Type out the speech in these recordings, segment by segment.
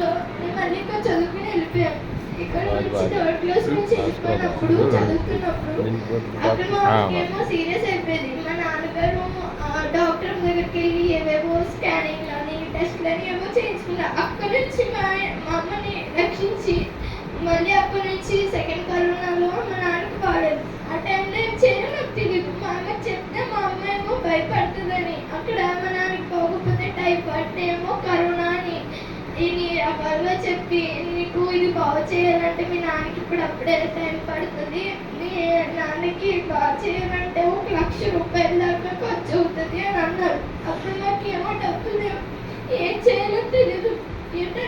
లో నేను మళ్ళీ ఇక్కడ చదువుకుని వెళ్ళిపోయాను. ఇక్కడ నుంచి థర్డ్ క్లాస్ నుంచి వెళ్ళిపోయినప్పుడు చదువుతున్నప్పుడు అక్కడ మా ఏమో సీరియస్ అయిపోయింది. మా నాన్నగారు డాక్టర్ దగ్గరికి వెళ్ళి ఏవేవో స్కానింగ్ అని టెస్ట్లు అని ఏవో చేయించుకున్నారు. అక్కడ నుంచి మా మా అమ్మని రక్షించి మళ్ళీ అక్కడ నుంచి సెకండ్ కరోనాలో మా నాన్నకి బాగాలేదు ఆ టైంలో ఏం చేయాలో నాకు తెలియదు మా అమ్మ చెప్తే మా అమ్మ ఏమో భయపడుతుందని అక్కడ మా నాన్నకి పోకపోతే టైఫాయిడ్ ఏమో కరోనా అని ఇది చెప్పి నీకు ఇది బాగు చేయాలంటే మీ నాన్నకి ఇప్పుడు అప్పుడే టైం పడుతుంది. మీ నాన్నకి బాగు చేయాలంటే ఒక లక్ష రూపాయల దాకా ఖర్చు అవుతుంది అని అన్నారు. అప్పుడు నాకు ఏమో డబ్బులు లేవు. ఏం చేయాలో తెలీదు. ఎటు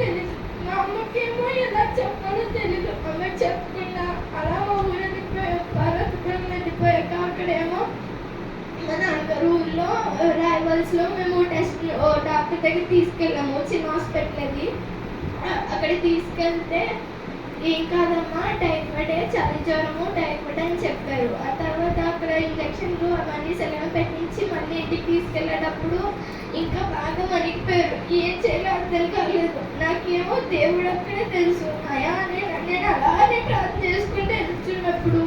తెలీదు. మా అమ్మకేమో ఎలా చెప్పాలో తెలీదు. అమ్మ చెప్పకుండా అలా మా ఊరు వెళ్ళిపోయా భారతపురం వెళ్ళిపోయాక అక్కడేమో మా నాన్నగారు ఊళ్ళో రాయవల్స్లో మేము టెస్ట్ డాక్టర్ దగ్గర తీసుకెళ్ళాము. చిన్న హాస్పిటల్ అది తీసుకెళ్తే ఏం కాదమ్మా టైఫాయిడ్ చలి జ్వరము టైఫాయిడ్ అని చెప్పారు. ఆ తర్వాత అక్కడ ఇంజక్షన్లు అవన్నీ సెలవు పెట్టించి మళ్ళీ ఇంటికి తీసుకెళ్ళేటప్పుడు ఇంకా బాగా వణికిపోయారు ఏం చేయాలో అర్థం కాలేదు. నాకేమో దేవుడు అక్కడే తెలుసు. అయా నేను నేను అలానే ప్రార్థన చేసుకుంటూ వెళ్తున్నప్పుడు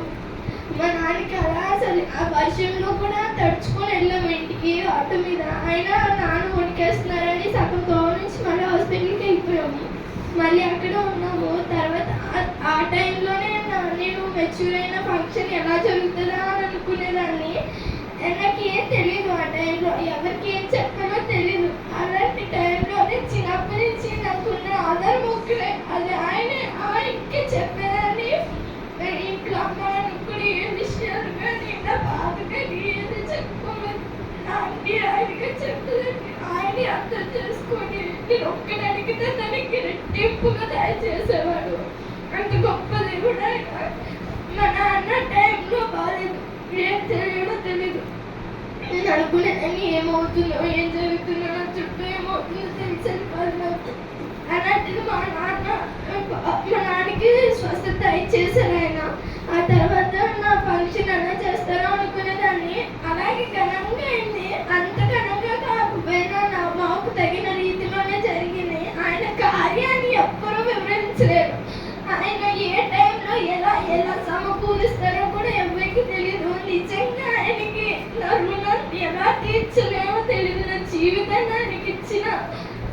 మా నాన్నకి అలా అసలు ఆ వర్షంలో కూడా తడుచుకొని వెళ్ళాము ఇంటికి. ఆటో మీద అయినా మళ్ళీ అక్కడ ఉన్నాము తర్వాత ఆ- టైంలోనే నేను మెచ్యూర్ అయిన ఫంక్షన్ ఎలా జరుగుతుందా అని అనుకునేదాన్ని. నాకు ఏం తెలియదు ఆ టైంలో. ఎవరికి ఏం చెప్పాలో తెలియదు అలాంటి టైంలో చిన్నప్పటి నుంచి రెట్టింపుగా దయచేసేవాడు. అంత గొప్ప దేవుడు ఆయన. మా నాన్న టైంలో బాగాలేదు ఏం తెలియడో తెలియదు నేను అనుకునేదాన్ని ఏమవుతుందో ఏం జరుగుతుందో నా చుట్టూ ఏమవుతుందో తెలిసేది కాదు. నాకు అలాంటిది మా నాన్న మా నాన్నకి స్వస్థత ఇచ్చేసారు ఆయన. ఎవ్వరూ వివరించలేరు. ఆయన ఏ టైంలో ఎలా ఎలా సమకూరుస్తారో కూడా ఎవరికి తెలియదు నిజంగా ఆయనకి నా రుణం ఎలా తీర్చలేమో తెలియదు నా జీవితాన్ని ఆయనకి ఇచ్చిన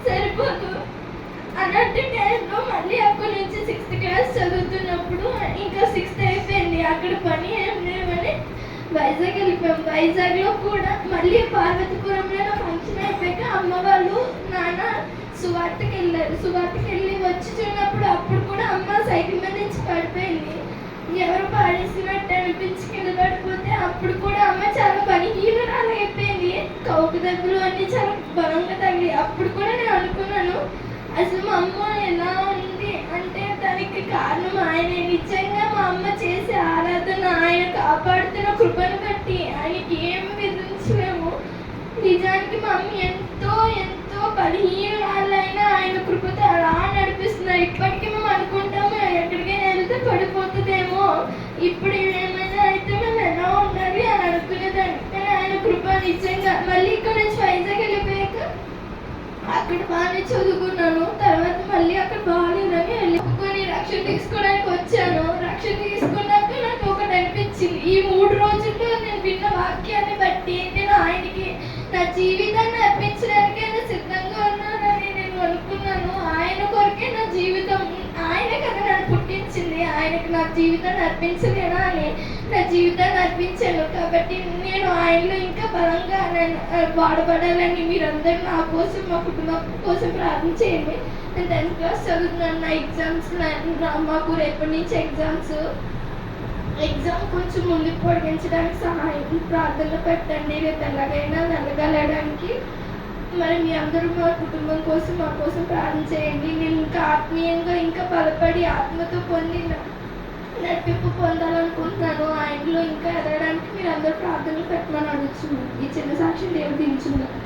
సరిపోదు. అలాంటి టైంలో మళ్ళీ అక్కడి నుంచి సిక్స్త్ క్లాస్ చదువుతున్నప్పుడు ఇంకా సిక్స్త్ అయిపోయింది. అక్కడ పని ఏం లేవని వైజాగ్ వెళ్ళిపోయాం. వైజాగ్లో కూడా మళ్ళీ పార్వతీపురం అప్పుడు కూడా అమ్మ చాలా బలహీనరాలు అయిపోయింది కౌకు దగ్గర అన్ని చాలా బలంగా తగిలి అప్పుడు కూడా నేను అనుకున్నాను అసలు మా అమ్మ ఎలా ఉంది? అంటే దానికి కారణం ఆయన. నిజంగా మా అమ్మ చేసే ఆరాధన ఆయన కాపాడుతున్న కృపను బట్టి ఆయనకి ఏమి విధించలేము. నిజానికి మా అమ్మ ఎంతో ఎంతో బలహీన అక్కడ నుంచి వైజాగ్ వెళ్ళిపోయాక అక్కడ బాగానే చదువుకున్నాను. తర్వాత మళ్ళీ అక్కడ బాగాలేదని వెళ్ళిపోయి రక్షణ తీసుకోవడానికి వచ్చాను. రక్షణ తీసుకున్నాక నాకు ఒకటి అనిపించింది. ఈ మూడు రోజుల్లో నేను విన్న వాక్యాన్ని బట్టి నేను ఆయనకి నా జీవితాన్ని అర్పించడానికి నేను సిద్ధంగా ఉన్నానని నేను అనుకున్నాను. ఆయన కొరకే నా జీవితం ఆయన కదా నన్ను పుట్టించింది. ఆయనకు నా జీవితాన్ని అర్పించలేనా అని నా జీవితాన్ని అర్పించాను. కాబట్టి నేను ఇంకా బలంగా నేను వాడబడాలని మీరందరూ నా కోసం మా కుటుంబం కోసం ప్రార్థన చేయండి. నేను టెన్త్ క్లాస్ చదువుతున్నాను. నా ఎగ్జామ్స్ మాకు రేపటి నుంచి ఎగ్జామ్స్. ఎగ్జామ్ కొంచెం ముందుకు పొడిగించడానికి సహాయం ప్రార్థనలు పెట్టండి. రేపు ఎలాగైనా వెళ్ళగలడానికి మరి మీ అందరూ మా కుటుంబం కోసం మా కోసం ప్రార్థన చేయండి. నేను ఇంకా ఆత్మీయంగా ఇంకా బలపడి ఆత్మతో పొందిన నడిపింపు పొందాలనుకుంటున్నాను ఆయనలో ఇంకా ఎదగడానికి మీరు అందరూ ప్రార్థనలు పెట్టమని అడుగుతున్నాను ఈ చిన్న సాక్షి దేవుడు దించున్నాను